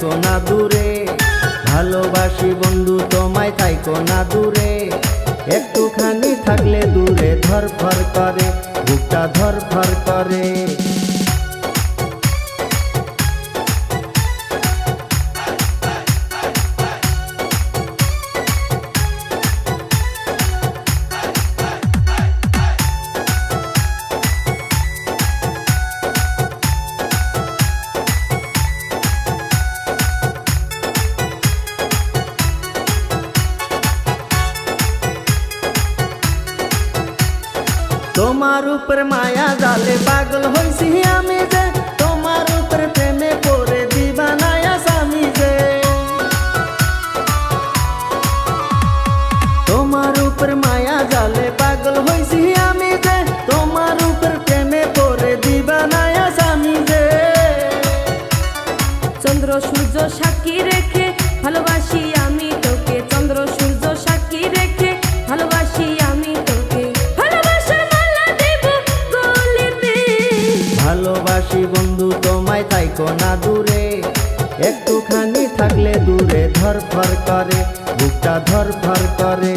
থাইকো না দূরে। ভালোবাসি বন্ধু, তোমায় থাইকো না দূরে। একটুখানি থাকলে দূরে ধর ফর করে, বুকটা ধর ফর করে। তোমার উপর মায়া জালে পাগল হইছি আমি যে, তোমার উপর প্রেমে পড়ে দিবানায়া স্বামী যে। তোমার উপর মায়া জালে পাগল হইছি আমি যে, তোমার উপর প্রেমে পড়ে দিবানায়া স্বামী যে। চন্দ্র, সূর্য সাক্ষী রেখে ভালোবাসি বন্ধু, তোমায় তাই না দূরে। একটুখানি থাকলে দূরে ধর ধর করে, বুকটা ধর ধর করে।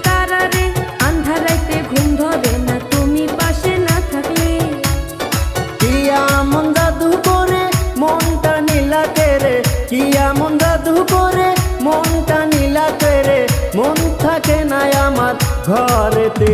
ঘরেতে